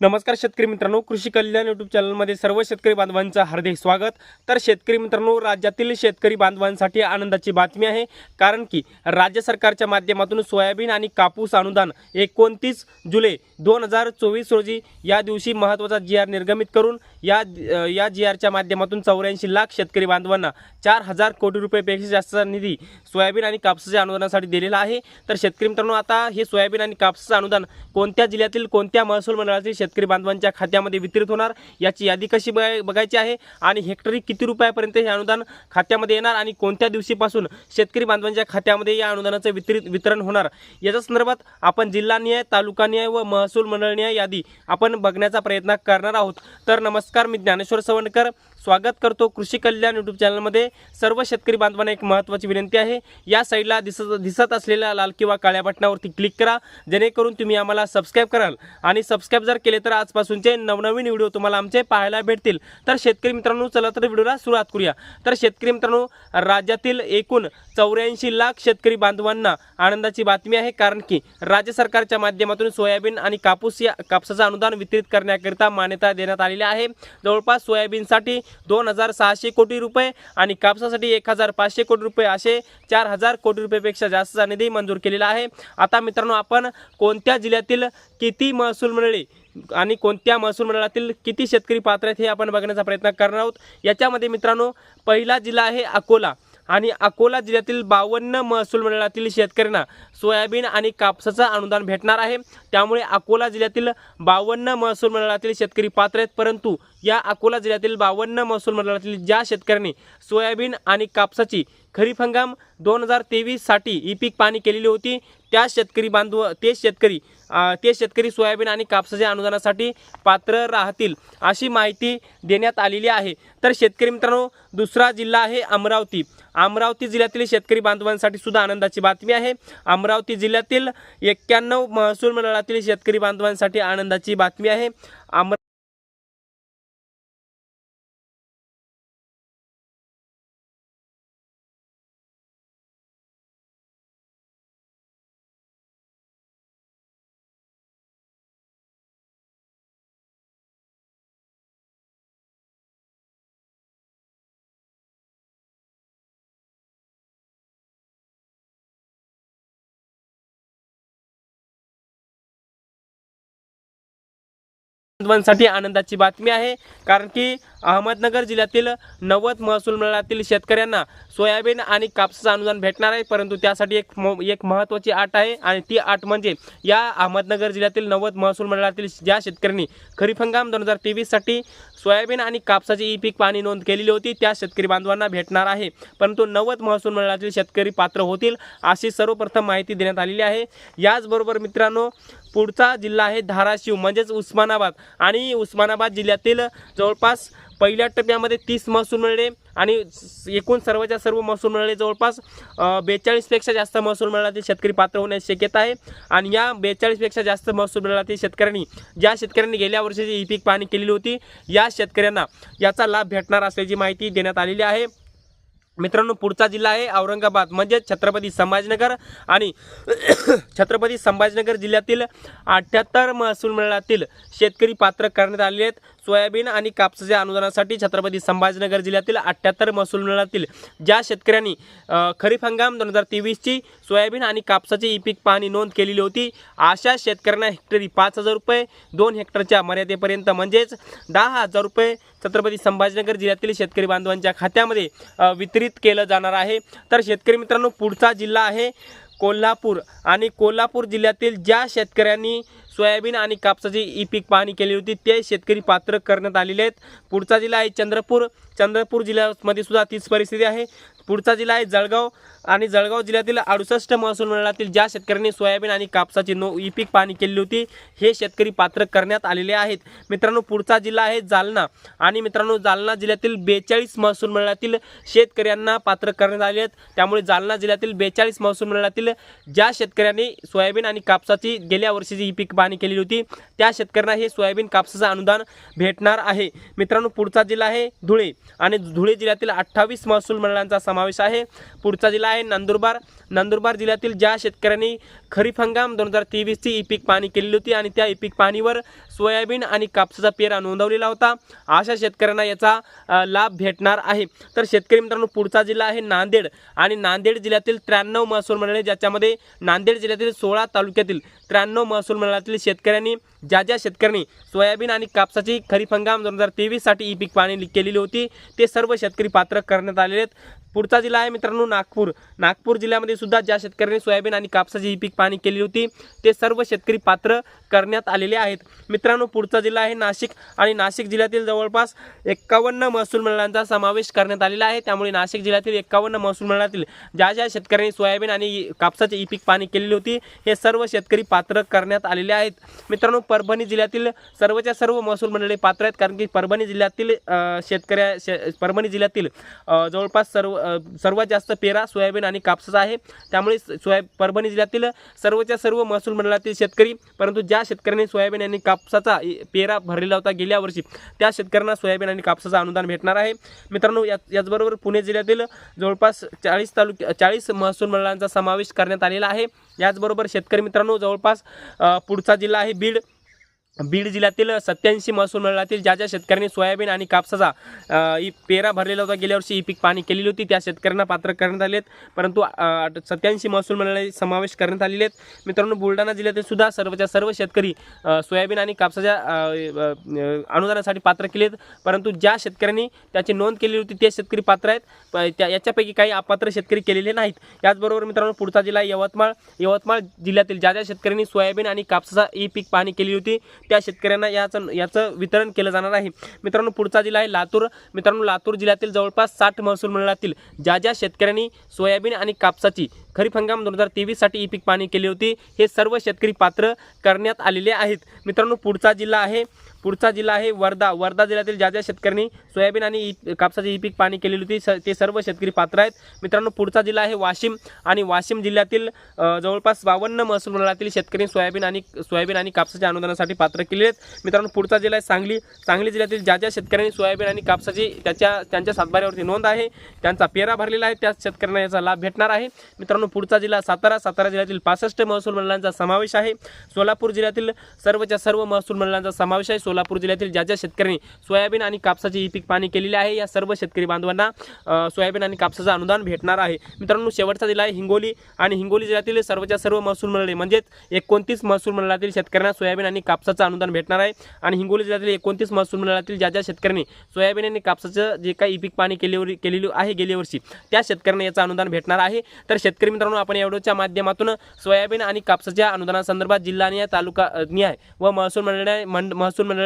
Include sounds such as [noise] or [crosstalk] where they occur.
नमस्कार शेतकरी मित्रांनो कृषी कल्याण यूट्यूब चॅनलमध्ये सर्व शेतकरी बांधवांचं हार्दिक स्वागत. तर शेतकरी मित्रांनो राज्यातील शेतकरी बांधवांसाठी आनंदाची बातमी आहे कारण की राज्य सरकारच्या माध्यमातून सोयाबीन आणि कापूस अनुदान एकोणतीस जुलै दोन हजार चोवीस रोजी या दिवशी महत्त्वाचा जी आर निर्गमित करून या या जी आरच्या माध्यमातून चौऱ्याऐंशी लाख शेतकरी बांधवांना चार हजार कोटी रुपयेपेक्षा जास्तचा निधी सोयाबीन आणि कापसाच्या अनुदानासाठी दिलेला आहे. तर शेतकरी मित्रांनो आता हे सोयाबीन आणि कापसाचं अनुदान कोणत्या जिल्ह्यातील कोणत्या महसूल मंडळातील शेतकरी बांधवांच्या खात्यामध्ये वितरित होणार याची यादी कशी बघायची आहे आणि हेक्टरी किती रुपयापर्यंत हे अनुदान खात्यामध्ये येणार आणि कोणत्या दिवशीपासून शेतकरी बांधवांच्या खात्यामध्ये या अनुदानाचं वितरित वितरण होणार? याच्या संदर्भात आपण जिल्हानिहाय तालुकानिहाय व महसूल मंडळनिहाय यादी आपण बघण्याचा प्रयत्न करणार आहोत. तर नमस्कार मी ज्ञानेश्वर सवंडकर. स्वागत करतो कृषी कल्याण यूट्यूब चॅनलमध्ये. सर्व शेतकरी बांधवांना एक महत्त्वाची विनंती आहे. या साईडला दिसत दिसत असलेल्या लाल किंवा काळ्या बटणावरती क्लिक करा. जेणेकरून तुम्ही आम्हाला सबस्क्राईब कराल. आणि सबस्क्राईब जर केले तर आजपासूनचे नवनवीन व्हिडिओ तुम्हाला आमचे पाहायला भेटतील. तर शेतकरी मित्रांनो चला तर व्हिडिओला सुरुवात करूया. तर शेतकरी मित्रांनो राज्यातील एकूण चौऱ्याऐंशी लाख शेतकरी बांधवांना आनंदाची बातमी आहे कारण की राज्य सरकारच्या माध्यमातून सोयाबीन आणि कापूस या कापसाचं अनुदान वितरित करण्याकरिता मान्यता देण्यात आलेली आहे. जवळपास सोयाबीनसाठी दोन हजार सहाशे कोटी रुपये आणि कापसासाठी एक हजार पाचशे कोटी रुपये असे चार हजार कोटी रुपयेपेक्षा जास्तचा निधी मंजूर केलेला आहे. आता मित्रांनो आपण कोणत्या जिल्ह्यातील किती महसूल मंडळी आणि कोणत्या महसूल मंडळातील किती शेतकरी पात्र आहेत हे आपण बघण्याचा प्रयत्न करणार आहोत. याच्यामध्ये मित्रांनो पहिला जिल्हा आहे अकोला. आणि अकोला जिल्ह्यातील बावन्न महसूल मंडळातील शेतकऱ्यांना सोयाबीन आणि कापसाचं अनुदान भेटणार आहे. त्यामुळे अकोला जिल्ह्यातील बावन्न महसूल मंडळातील शेतकरी पात्र आहेत. परंतु या अकोला जिल्ह्यातील बावन्न महसूल मंडळातील ज्या शेतकऱ्यांनी सोयाबीन आणि कापसाची खरीप हंगाम दोन हजार तेवीससाठी ई पीक पाणी केलेली होती त्या शेतकरी बांधव ते शेतकरी ते शेतकरी सोयाबीन आणि कापसाच्या अनुदानासाठी पात्र राहतील अशी माहिती देण्यात आलेली आहे. तर शेतकरी मित्रांनो दुसरा जिल्हा आहे अमरावती. अमरावती जिल्ह्यातील शेतकरी बांधवांसाठी सुद्धा आनंदाची बातमी आहे. अमरावती जिल्ह्यातील एक्क्याण्णव महसूल मंडळातील शेतकरी बांधवांसाठी आनंदाची बातमी आहे. अमरा साठी आनंदाची बातमी आहे. कारण की अहमदनगर जिल्ह्यातील नव्वद महसूल मंडळातील शेतकऱ्यांना सोयाबीन आणि कापसाचं अनुदान भेटणार आहे परंतु त्यासाठी एक म एक महत्त्वाची आट आहे आणि ती आट म्हणजे या अहमदनगर जिल्ह्यातील नव्वद महसूल मंडळातील ज्या शेतकऱ्यांनी खरीप हंगाम दोन हजार तेवीससाठी सोयाबीन आणि कापसाची ई पीक पाणी नोंद केलेली होती त्या शेतकरी बांधवांना भेटणार आहे. परंतु नव्वद महसूल मंडळातील शेतकरी पात्र होतील अशी सर्वप्रथम माहिती देण्यात आलेली आहे. याचबरोबर मित्रांनो पुढचा जिल्हा आहे धाराशिव म्हणजेच उस्मानाबाद. आणि उस्मानाबाद जिल्ह्यातील जवळपास पहिल्या टप्प्यामध्ये तीस महसूल मंडळे आणि एकूण सर्वच्या सर्व महसूल मिळाले. जवळपास बेचाळीसपेक्षा जास्त महसूल मिळाला ते शेतकरी पात्र होण्याची शक्यता आहे. आणि या बेचाळीसपेक्षा जास्त महसूल मिळाला ते शेतकऱ्यांनी ज्या शेतकऱ्यांनी गेल्या वर्षीची ई पीक पाहणी केलेली होती या शेतकऱ्यांना याचा लाभ भेटणार असल्याची माहिती देण्यात आलेली आहे. मित्रांनो पुढचा जिल्हा आहे औरंगाबाद म्हणजे छत्रपती संभाजीनगर. आणि [coughs] छत्रपती संभाजीनगर जिल्ह्यातील अठ्ठ्याहत्तर महसूल मंडळातील शेतकरी पात्र करण्यात आलेले आहेत. सोयाबीन आणि कापसाच्या अनुदानासाठी छत्रपती संभाजीनगर जिल्ह्यातील अठ्ठ्याहत्तर महसूल मंडळातील ज्या शेतकऱ्यांनी खरीप हंगाम दोन हजार तेवीसची सोयाबीन आणि कापसाची ई पीक पाहणी नोंद केलेली होती अशा शेतकऱ्यांना हेक्टरी पाच हजार रुपये दोन हेक्टरच्या मर्यादेपर्यंत म्हणजेच दहा हजार रुपये छत्रपती संभाजीनगर जिल्ह्यातील शेतकरी बांधवांच्या खात्यामध्ये वितरित केलं जाणार आहे. तर शेतकरी मित्रांनो पुढचा जिल्हा आहे कोल्हापूर आणि कोल्हापूर जिल्ह्यातील ज्या शेतकऱ्यांनी सोयाबीन आणि कापसाची ई पीक पाहणी केली होती ते शेतकरी पात्र करण्यात आलेले आहेत. पुढचा जिल्हा आहे चंद्रपूर. चंद्रपूर जिल्ह्यामध्ये सुद्धा तीच परिस्थिती आहे. पुढचा जिल्हा आहे जळगाव आणि जळगाव जिल्ह्यातील अडुसष्ट महसूल मंडळातील ज्या शेतकऱ्यांनी सोयाबीन आणि कापसाची नो ई पीक पाहणी केली होती हे शेतकरी पात्र करण्यात आलेले आहेत. मित्रांनो पुढचा जिल्हा आहे जालना आणि मित्रांनो जालना जिल्ह्यातील बेचाळीस महसूल मंडळातील शेतकऱ्यांना पात्र करण्यात आले आहेत. त्यामुळे जालना जिल्ह्यातील बेचाळीस महसूल मंडळातील ज्या शेतकऱ्यांनी सोयाबीन आणि कापसाची गेल्या वर्षीची ई पीक पाहणी केलेली होती त्या शेतकऱ्यांना हे सोयाबीन कापसाचं अनुदान भेटणार आहे. मित्रांनो पुढचा जिल्हा आहे धुळे आणि धुळे जिल्ह्यातील अठ्ठावीस महसूल मंडळांचा समावेश समावेश आहे. पुढचा जिल्हा आहे नंदुरबार. नंदुरबार जिल्ह्यातील ज्या शेतकऱ्यांनी खरीप हंगाम दोन हजार तेवीसची ई पीक पाणी केलेली होती आणि त्या ई पीक पाणीवर सोयाबीन आणि कापसाचा पेरा नोंदवलेला होता. अशा शेतकऱ्यांना याचा लाभ भेटणार आहे. तर शेतकरी मित्रांनो पुढचा जिल्हा आहे नांदेड आणि नांदेड जिल्ह्यातील त्र्याण्णव महसूल मंडळे ज्याच्यामध्ये नांदेड जिल्ह्यातील सोळा तालुक्यातील त्र्याण्णव महसूल मंडळातील शेतकऱ्यांनी ज्या ज्या शेतकऱ्यांनी सोयाबीन आणि कापसाची खरीप हंगाम दोन हजार तेवीससाठी ई पीक पाणी केलेली होती ते सर्व शेतकरी पात्र करण्यात आलेले आहेत. पुढचा जिल्हा आहे मित्रांनो नागपूर. नागपूर जिल्ह्यामध्ये सुद्धा ज्या शेतकऱ्यांनी सोयाबीन आणि कापसाची ही पीक पाणी केली होती ते सर्व शेतकरी पात्र करण्यात आलेले आहेत. मित्रांनो पुढचा जिल्हा आहे नाशिक आणि नाशिक जिल्ह्यातील जवळपास एक्कावन्न महसूल मंडळांचा समावेश करण्यात आलेला आहे. त्यामुळे नाशिक जिल्ह्यातील एक्कावन्न महसूल मंडळातील ज्या ज्या शेतकऱ्यांनी सोयाबीन आणि कापसाची ई पीक पाणी केलेली होती हे सर्व शेतकरी पात्र करण्यात आलेले आहेत. मित्रांनो परभणी जिल्ह्यातील सर्वच्या सर्व महसूल मंडळे पात्र आहेत कारण की परभणी जिल्ह्यातील शेतकऱ्या शे परभणी जिल्ह्यातील जवळपास सर्व सर्वात जास्त पेरा सोयाबीन आणि कापसाचा आहे. त्यामुळे सोया परभणी जिल्ह्यातील सर्वच्या सर्व महसूल मंडळातील शेतकरी परंतु ज्या शेतकऱ्यांनी सोयाबीन आणि कापसाचा पेरा भरलेला होता गेल्या वर्षी त्या शेतकऱ्यांना सोयाबीन आणि कापसाचं अनुदान भेटणार आहे. मित्रांनो या याचबरोबर पुणे जिल्ह्यातील जवळपास चाळीस तालुक्या चाळीस महसूल मंडळांचा समावेश करण्यात आलेला आहे. याचबरोबर शेतकरी मित्रांनो जवळपास पुढचा जिल्हा आहे बीड. बीड जिल्ह्यातील सत्याऐंशी महसूल मंडळातील ज्या ज्या शेतकऱ्यांनी सोयाबीन आणि कापसाचा ई पेरा भरलेला होता गेल्या वर्षी ही पीक पाणी केलेली होती त्या शेतकऱ्यांना पात्र करण्यात आले आहेत परंतु सत्याऐंशी महसूल मंडळाचे समावेश करण्यात आलेले आहेत. मित्रांनो बुलढाणा जिल्ह्यातील सुद्धा सर्वच्या सर्व शेतकरी सोयाबीन आणि कापसाच्या अनुदानासाठी पात्र केलेत. परंतु ज्या शेतकऱ्यांनी त्याची नोंद केलेली होती ते शेतकरी पात्र आहेत. प- त्या याच्यापैकी काही अपात्र शेतकरी केलेले नाहीत. याचबरोबर मित्रांनो पुढचा जिल्हा यवतमाळ. यवतमाळ जिल्ह्यातील ज्या ज्या शेतकऱ्यांनी सोयाबीन आणि कापसाचा ई पीक पाणी केली होती त्या शेतकऱ्यांना याचं याचं वितरण केलं जाणार आहे. मित्रांनो पुढचा जिल्हा आहे लातूर. मित्रांनो लातूर जिल्ह्यातील जवळपास साठ महसूल मंडळातील ज्या ज्या शेतकऱ्यांनी सोयाबीन आणि कापसाची खरीप हंगाम दोन हजार तेवीससाठी ई पीक पाणी केली होती हे सर्व शेतकरी पात्र करण्यात आलेले आहेत. मित्रांनो पुढचा जिल्हा आहे पुढचा जिल्हा आहे वर्धा. वर्धा जिल्ह्यातील ज्या ज्या शेतकऱ्यांनी सोयाबीन आणि कापसाची ही पीक पाणी केलेली होती स ते सर्व शेतकरी पात्र आहेत. मित्रांनो पुढचा जिल्हा आहे वाशिम आणि वाशिम जिल्ह्यातील जवळपास बावन्न महसूल मंडळातील शेतकरी सोयाबीन आणि सोयाबीन आणि कापसाच्या अनुदानासाठी पात्र केले आहेत. मित्रांनो पुढचा जिल्हा आहे सांगली. सांगली जिल्ह्यातील ज्या ज्या शेतकऱ्यांनी सोयाबीन आणि कापसाची त्याच्या त्यांच्या सातबाऱ्यावरती नोंद आहे त्यांचा पेरा भरलेला आहे त्याच शेतकऱ्यांना याचा लाभ भेटणार आहे. मित्रांनो पुढचा जिल्हा सातारा. सातारा जिल्ह्यातील पासष्ट महसूल मंडळांचा समावेश आहे. सोलापूर जिल्ह्यातील सर्वच्या सर्व महसूल मंडळांचा समावेश आहे. सोलापूर जिल्ह्यातील ज्या ज्या शेतकऱ्यांनी सोयाबीन आणि कापसाची ई पीक पाणी केलेले आहे या सर्व शेतकरी बांधवांना सोयाबीन आणि कापसाचं अनुदान भेटणार आहे. मित्रांनो शेवटचा जिल्हा आहे हिंगोली आणि हिंगोली जिल्ह्यातील सर्वच्या सर्व महसूल मंडळे म्हणजेच एकोणतीस महसूल मंडळातील शेतकऱ्यांना सोयाबीन आणि कापसाचं अनुदान भेटणार आहे. आणि हिंगोली जिल्ह्यातील एकोणतीस महसूल मंडळातील ज्या ज्या शेतकऱ्यांनी सोयाबीन आणि कापसाचं जे काही ई पीक पाणी केले केलेली आहे गेल्या वर्षी त्या शेतकऱ्यांना याचं अनुदान भेटणार आहे. तर शेतकरी मित्रांनो आपण एवढ्याच्या माध्यमातून सोयाबीन आणि कापसाच्या अनुदानासंदर्भात जिल्हानिहाय तालुका निहाय व महसूल मंडळ मंड महसूल मंडळ